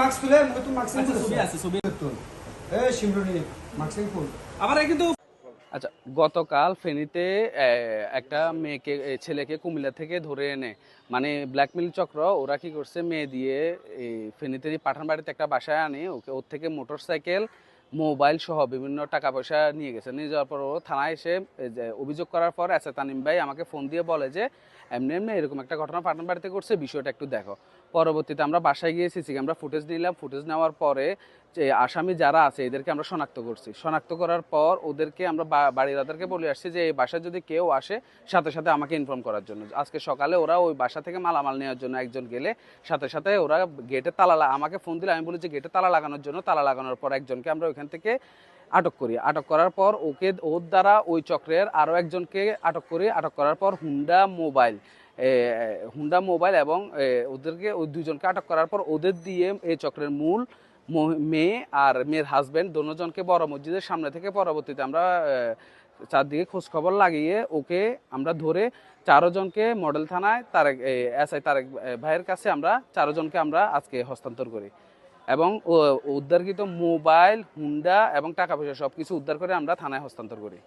Mask তুলে মুখে তো মাস্ক আচ্ছা, ছবি আছে, ছবি। এ শিমরুনি মাস্ক ফুল আবার কিন্তু আচ্ছা গতকাল ফেনীতে একটা মেয়েকে ছেলেকে কুমিল্লা থেকে ধরে এনে মানে ব্ল্যাকমেল চক্র, ওরা কি করছে, মেয়ে দিয়ে, এই ফেনীতে পাঠান বাড়িতে একটা বাসায় আনে, ওকে, ওর থেকে মোটর সাইকেল মোবাইল সহ বিভিন্ন টাকা পয়সা নিয়ে গেছে। নিয়ে যাওয়ার পর ও থানায় এসে অভিযোগ করার পর এসে তানিম ভাই আমাকে ফোন দিয়ে বলে যে, এমনি এমনি এরকম একটা ঘটনা পাঠান বাড়িতে করছে বিষয়টা একটু দেখো। পরবর্তীতে আমরা বাসায় গিয়ে সিসি ক্যামেরা ফুটেজ নিলাম। ফুটেজ নেওয়ার পরে যে আসামি যারা আছে, এদেরকে আমরা শনাক্ত করছি। শনাক্ত করার পর ওদেরকে আমরা বাড়ির ওদেরকে বলে আসছি যে, এই বাসায় যদি কেউ আসে, সাথে সাথে আমাকে ইনফর্ম করার জন্য। আজকে সকালে ওরা ওই বাসা থেকে মালামাল নেওয়ার জন্য একজন গেলে, সাথে সাথে ওরা গেটে তালা আমাকে ফোন দিলে, আমি বলি যে, গেটে তালা লাগানোর জন্য। তালা লাগানোর পর একজনকে আমরা ওইখান থেকে আটক করি। আটক করার পর ওকে, ওর দ্বারা ওই চক্রের আরও একজনকে আটক করি। আটক করার পর হুন্ডা মোবাইল হুন্ডা মোবাইল এবং ওদেরকে ওই দুজনকে আটক করার পর ওদের দিয়ে এই চক্রের মূল মেয়ে আর মেয়ের হাজব্যান্ড দুজনকে বড় মসজিদের সামনে থেকে পরবর্তীতে আমরা চারদিকে খোঁজ খবর লাগিয়ে ওকে আমরা ধরে চারো জনকে মডেল থানায় তারেক এস আই তারেক ভাইয়ের কাছে আমরা চারো জনকে আমরা আজকে হস্তান্তর করি। এবং উদ্ধারকৃত মোবাইল, হুন্ডা এবং টাকা পয়সা সব কিছু উদ্ধার করে আমরা থানায় হস্তান্তর করি।